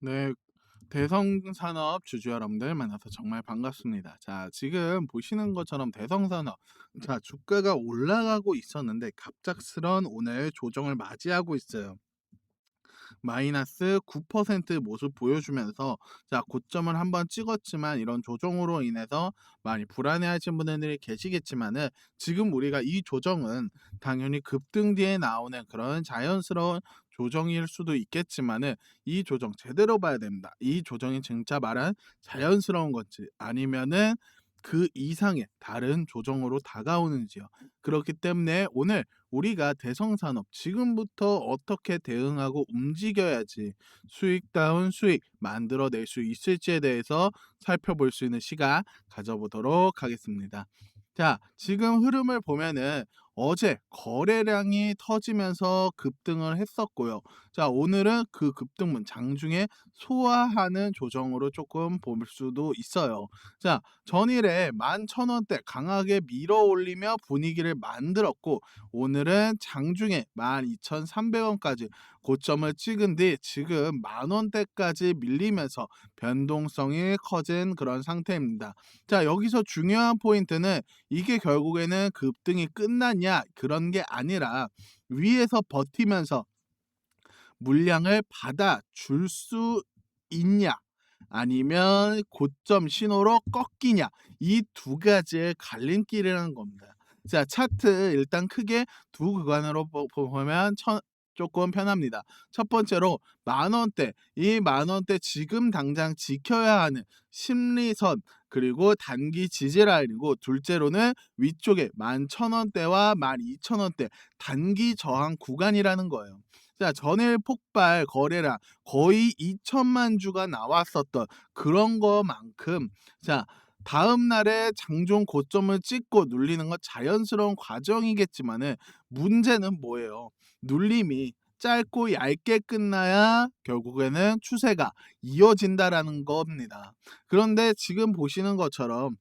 네. 대성산업 주주 여러분들 만나서 정말 반갑습니다. 자 지금 보시는 것처럼 대성산업 자 주가가 올라가고 있었는데 갑작스런 오늘 조정을 맞이하고 있어요. 마이너스 9% 모습 보여주면서 자 고점을 한번 찍었지만 이런 조정으로 인해서 많이 불안해하신 분들이 계시겠지만은 지금 우리가 이 조정은 당연히 급등 뒤에 나오는 그런 자연스러운 조정일 수도 있겠지만은 이 조정 제대로 봐야 됩니다. 이 조정이 진짜 말한 자연스러운 건지 아니면은 그 이상의 다른 조정으로 다가오는지요. 그렇기 때문에 오늘 우리가 대성산업 지금부터 어떻게 대응하고 움직여야지 수익다운 수익 만들어낼 수 있을지에 대해서 살펴볼 수 있는 시간 가져보도록 하겠습니다. 자, 지금 흐름을 보면은 어제 거래량이 터지면서 급등을 했었고요. 자, 오늘은 그 급등분 장중에 소화하는 조정으로 조금 볼 수도 있어요. 자, 전일에 11,000원대 강하게 밀어 올리며 분위기를 만들었고 오늘은 장중에 12,300원까지 고점을 찍은 뒤 지금 만 원대까지 밀리면서 변동성이 커진 그런 상태입니다. 자, 여기서 중요한 포인트는 이게 결국에는 급등이 끝났냐 그런 게 아니라 위에서 버티면서 물량을 받아 줄 수 있냐 아니면 고점 신호로 꺾이냐 이 두 가지의 갈림길이라는 겁니다. 자 차트 일단 크게 두 구간으로 보 보면 천 쪼끔 편합니다. 첫 번째로 만 원대, 이 만 원대 지금 당장 지켜야 하는 심리선 그리고 단기 지지 라인이고 둘째로는 위쪽에 11,000원대와 12,000원대 단기 저항 구간이라는 거예요. 자 전일 폭발 거래량 거의 2천만 주가 나왔었던 그런 거만큼 자 다음 날에 장중 고점을 찍고 눌리는 건 자연스러운 과정이겠지만은 문제는 뭐예요? 눌림이 짧고 얇게 끝나야 결국에는 추세가 이어진다라는 겁니다. 그런데 지금 보시는 것처럼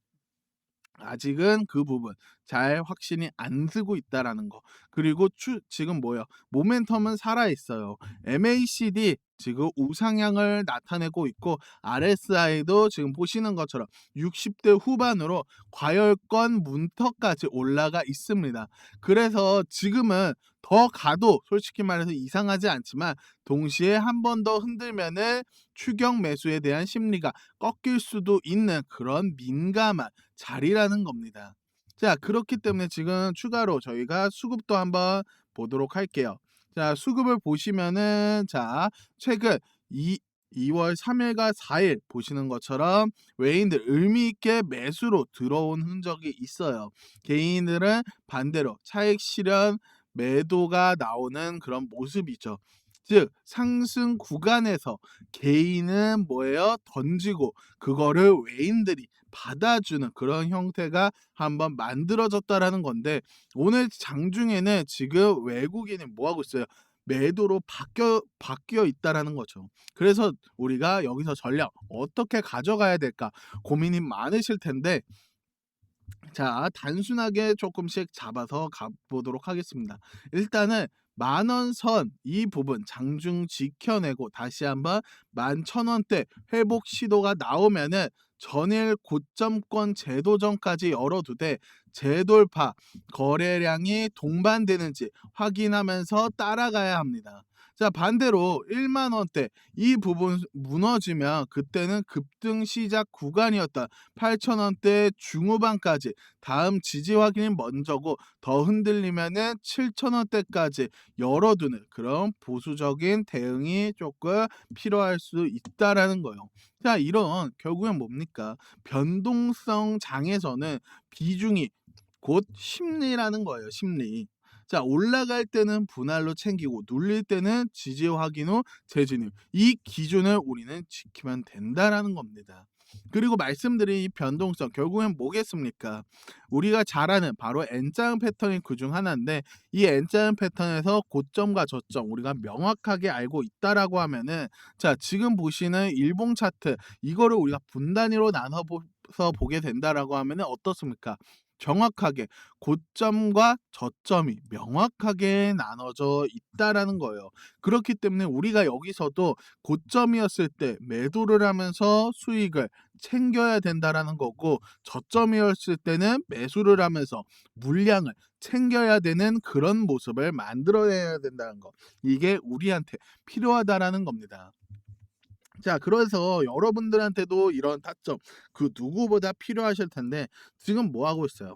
아직은 그 부분 잘 확신이 안 서고 있다라는 거. 그리고 추 지금 뭐요? 모멘텀은 살아 있어요. MACD 지금 우상향을 나타내고 있고 RSI도 지금 보시는 것처럼 60대 후반으로 과열권 문턱까지 올라가 있습니다. 그래서 지금은 더 가도 솔직히 말해서 이상하지 않지만 동시에 한 번 더 흔들면은 추격 매수에 대한 심리가 꺾일 수도 있는 그런 민감한 자리라는 겁니다. 자 그렇기 때문에 지금 추가로 저희가 수급도 한번 보도록 할게요. 자 수급을 보시면은 자 최근 이 2월 3일과 4일 보시는 것처럼 외인들 의미 있게 매수로 들어온 흔적이 있어요. 개인들은 반대로 차익 실현 매도가 나오는 그런 모습이죠. 즉 상승 구간에서 개인은 뭐예요? 던지고 그거를 외인들이 받아주는 그런 형태가 한번 만들어졌다라는 건데 오늘 장중에는 지금 외국인이 뭐 하고 있어요? 매도로 바뀌어 바뀌어 있다라는 거죠. 그래서 우리가 여기서 전략 어떻게 가져가야 될까 고민이 많으실 텐데 자 단순하게 조금씩 잡아서 가 보도록 하겠습니다. 일단은 만원 선 이 부분 장중 지켜내고 다시 한번 11,000원대 회복 시도가 나오면은 전일 고점권 재도전까지 열어두되 재돌파 거래량이 동반되는지 확인하면서 따라가야 합니다. 자 반대로 1만 원대 이 부분 무너지면 그때는 급등 시작 구간이었던 8천 원대 중후반까지 다음 지지 확인이 먼저고 더 흔들리면은 7천 원대까지 열어두는 그런 보수적인 대응이 조금 필요할 수 있다라는 거예요. 자 이런 결국엔 뭡니까? 변동성 장에서는 비중이 곧 심리라는 거예요, 심리. 자 올라갈 때는 분할로 챙기고 눌릴 때는 지지 확인 후 재진입. 이 기준을 우리는 지키면 된다라는 겁니다. 그리고 말씀드린 이 변동성 결국엔 뭐겠습니까? 우리가 잘 아는 바로 N자형 패턴이 그중 하나인데 이 N자형 패턴에서 고점과 저점 우리가 명확하게 알고 있다라고 하면은 자 지금 보시는 일봉 차트 이거를 우리가 분단위로 나눠 서 보게 된다라고 하면은 어떻습니까? 정확하게 고점과 저점이 명확하게 나눠져 있다라는 거예요. 그렇기 때문에 우리가 여기서도 고점이었을 때 매도를 하면서 수익을 챙겨야 된다라는 거고 저점이었을 때는 매수를 하면서 물량을 챙겨야 되는 그런 모습을 만들어내야 된다는 거. 이게 우리한테 필요하다라는 겁니다. 자, 그래서 여러분들한테도 이런 타점 그 누구보다 필요하실 텐데 지금 뭐 하고 있어요?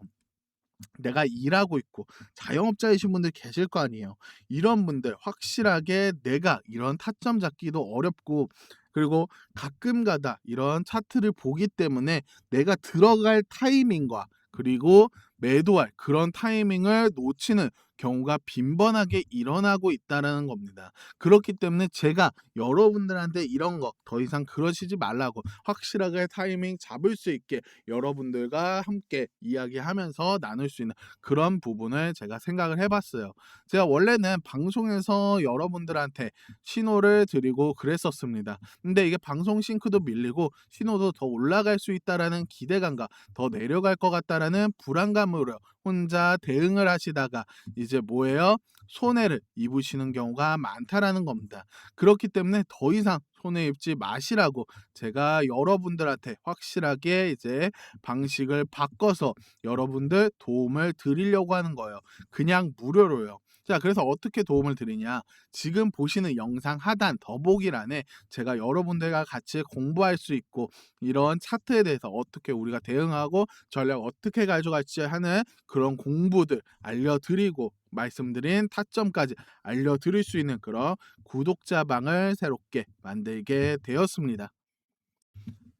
내가 일하고 있고 자영업자이신 분들 계실 거 아니에요. 이런 분들 확실하게 내가 이런 타점 잡기도 어렵고 그리고 가끔가다 이런 차트를 보기 때문에 내가 들어갈 타이밍과 그리고 매도할 그런 타이밍을 놓치는 경우가 빈번하게 일어나고 있다라는 겁니다. 그렇기 때문에 제가 여러분들한테 이런 거 더 이상 그러시지 말라고 확실하게 타이밍 잡을 수 있게 여러분들과 함께 이야기하면서 나눌 수 있는 그런 부분을 제가 생각을 해봤어요. 제가 원래는 방송에서 여러분들한테 신호를 드리고 그랬었습니다. 근데 이게 방송 싱크도 밀리고 신호도 더 올라갈 수 있다라는 기대감과 더 내려갈 것 같다라는 불안감으로 혼자 대응을 하시다가 이제 뭐예요? 손해를 입으시는 경우가 많다라는 겁니다. 그렇기 때문에 더 이상 손해 입지 마시라고 제가 여러분들한테 확실하게 이제 방식을 바꿔서 여러분들 도움을 드리려고 하는 거예요. 그냥 무료로요. 자, 그래서 어떻게 도움을 드리냐? 지금 보시는 영상 하단 더보기란에 제가 여러분들과 같이 공부할 수 있고 이런 차트에 대해서 어떻게 우리가 대응하고 전략 어떻게 가져갈지 하는 그런 공부들 알려드리고 말씀드린 타점까지 알려드릴 수 있는 그런 구독자 방을 새롭게 만들게 되었습니다.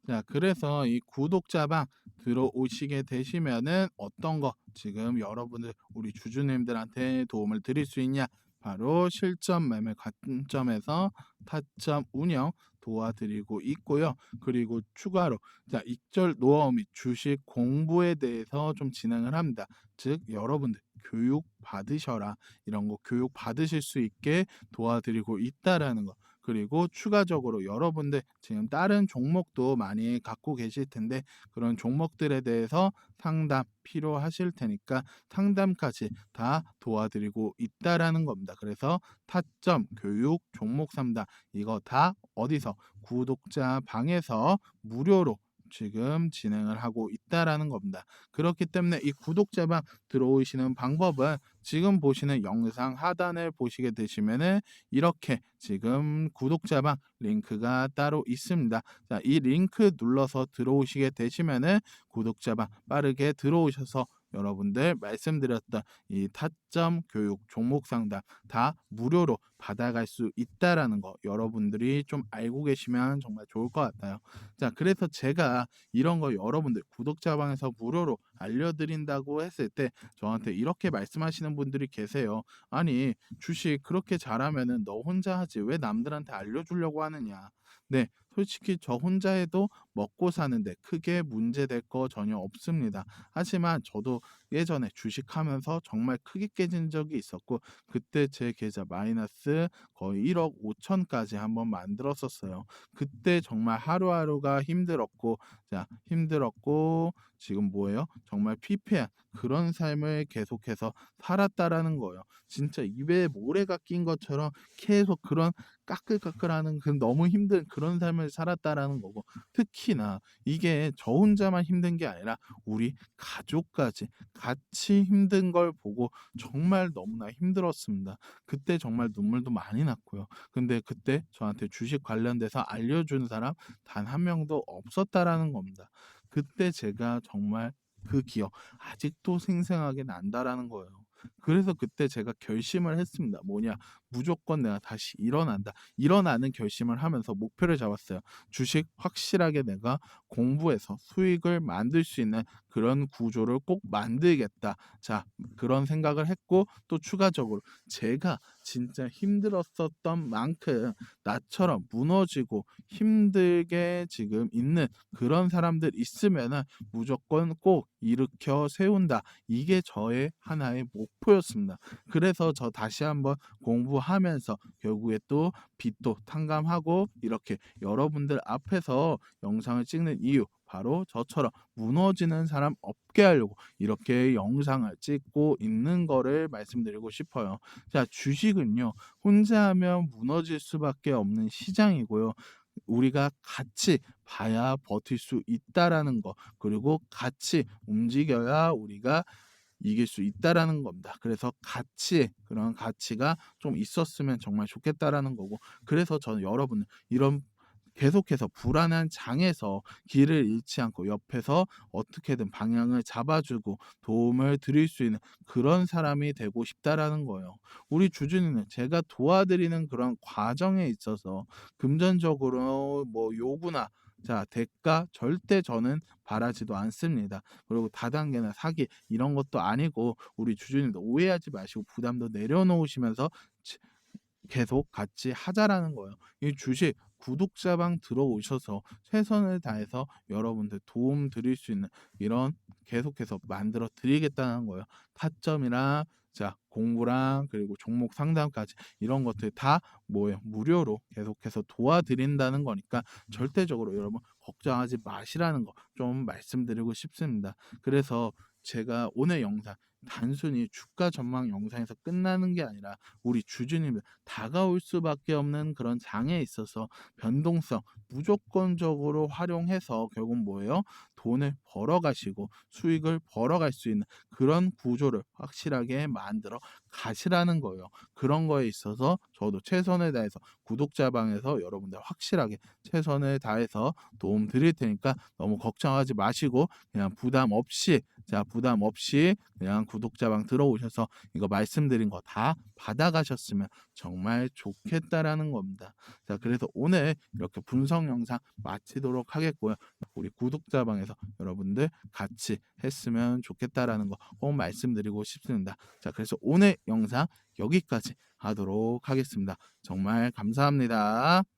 자, 그래서 이 구독자 방 들어오시게 되시면은 어떤 거 지금 여러분들 우리 주주님들한테 도움을 드릴 수 있냐? 바로 실전 매매 관점에서 타점 운영 도와드리고 있고요. 그리고 추가로 자 익절 노하우 및 주식 공부에 대해서 좀 진행을 합니다. 즉 여러분들 교육 받으셔라 이런 거 교육 받으실 수 있게 도와드리고 있다라는 거. 그리고 추가적으로 여러분들 지금 다른 종목도 많이 갖고 계실 텐데 그런 종목들에 대해서 상담 필요하실 테니까 상담까지 다 도와드리고 있다라는 겁니다. 그래서 타점 교육 종목 상담 이거 다 어디서 구독자 방에서 무료로 지금 진행을 하고 있다라는 겁니다. 그렇기 때문에 이 구독자방 들어오시는 방법은 지금 보시는 영상 하단을 보시게 되시면은 이렇게 지금 구독자방 링크가 따로 있습니다. 자, 이 링크 눌러서 들어오시게 되시면은 구독자방 빠르게 들어오셔서 여러분들 말씀드렸던 이 타점 교육 종목 상담 다 무료로 받아갈 수 있다라는 거 여러분들이 좀 알고 계시면 정말 좋을 것 같아요. 자, 그래서 제가 이런 거 여러분들 구독자방에서 무료로 알려드린다고 했을 때 저한테 이렇게 말씀하시는 분들이 계세요. 아니, 주식 그렇게 잘하면은 너 혼자 하지 왜 남들한테 알려주려고 하느냐. 네, 솔직히 저 혼자 해도 먹고 사는데 크게 문제될 거 전혀 없습니다. 하지만 저도 예전에 주식하면서 정말 크게 깨진 적이 있었고 그때 제 계좌 마이너스 거의 1억 5천까지 한번 만들었었어요. 그때 정말 하루하루가 힘들었고 자 힘들었고 지금 뭐예요? 정말 피폐한 그런 삶을 계속해서 살았다라는 거예요. 진짜 입에 모래가 낀 것처럼 계속 그런 까끌까끌하는 그 너무 힘든 그런 삶을 살았다라는 거고 특히나 이게 저 혼자만 힘든 게 아니라 우리 가족까지 같이 힘든 걸 보고 정말 너무나 힘들었습니다. 그때 정말 눈물도 많이 났고요. 근데 그때 저한테 주식 관련돼서 알려준 사람 단 한 명도 없었다라는 겁니다. 그때 제가 정말 그 기억 아직도 생생하게 난다라는 거예요. 그래서 그때 제가 결심을 했습니다. 뭐냐? 무조건 내가 다시 일어난다. 일어나는 결심을 하면서 목표를 잡았어요. 주식 확실하게 내가 공부해서 수익을 만들 수 있는 그런 구조를 꼭 만들겠다. 자, 그런 생각을 했고 또 추가적으로 제가 진짜 힘들었었던 만큼 나처럼 무너지고 힘들게 지금 있는 그런 사람들 있으면은 무조건 꼭 일으켜 세운다. 이게 저의 하나의 목표였습니다. 그래서 저 다시 한번 공부 하면서 결국에 또 빚도 탕감하고 이렇게 여러분들 앞에서 영상을 찍는 이유 바로 저처럼 무너지는 사람 없게 하려고 이렇게 영상을 찍고 있는 거를 말씀드리고 싶어요. 자, 주식은요. 혼자 하면 무너질 수밖에 없는 시장이고요. 우리가 같이 봐야 버틸 수 있다라는 거. 그리고 같이 움직여야 우리가 이길 수 있다라는 겁니다. 그래서 가치 그런 가치가 좀 있었으면 정말 좋겠다라는 거고. 그래서 저는 여러분 이런 계속해서 불안한 장에서 길을 잃지 않고 옆에서 어떻게든 방향을 잡아주고 도움을 드릴 수 있는 그런 사람이 되고 싶다라는 거예요. 우리 주주님은 제가 도와드리는 그런 과정에 있어서 금전적으로 뭐 요구나 자 대가 절대 저는 바라지도 않습니다. 그리고 다단계나 사기 이런 것도 아니고 우리 주주님도 오해하지 마시고 부담도 내려놓으시면서 치- 계속 같이 하자라는 거예요. 이 주식 구독자방 들어오셔서 최선을 다해서 여러분들 도움 드릴 수 있는 이런 계속해서 만들어 드리겠다는 거예요. 타점이랑 자 공부랑 그리고 종목 상담까지 이런 것들 다 뭐예요 무료로 계속해서 도와드린다는 거니까 절대적으로 여러분 걱정하지 마시라는 거 좀 말씀드리고 싶습니다. 그래서 제가 오늘 영상 단순히 주가 전망 영상에서 끝나는 게 아니라 우리 주주님들 다가올 수밖에 없는 그런 장에 있어서 변동성 무조건적으로 활용해서 결국 뭐예요? 돈을 벌어 가시고 수익을 벌어 갈 수 있는 그런 구조를 확실하게 만들어 가시라는 거예요. 그런 거에 있어서 저도 최선을 다해서 구독자 방에서 여러분들 확실하게 최선을 다해서 도움 드릴 테니까 너무 걱정하지 마시고 그냥 부담 없이 자 부담 없이 그냥 구독자방 들어오셔서 이거 말씀드린 거 다 받아가셨으면 정말 좋겠다라는 겁니다. 자 그래서 오늘 이렇게 분석 영상 마치도록 하겠고요. 우리 구독자방에서 여러분들 같이 했으면 좋겠다라는 거 꼭 말씀드리고 싶습니다. 자 그래서 오늘 영상 여기까지 하도록 하겠습니다. 정말 감사합니다.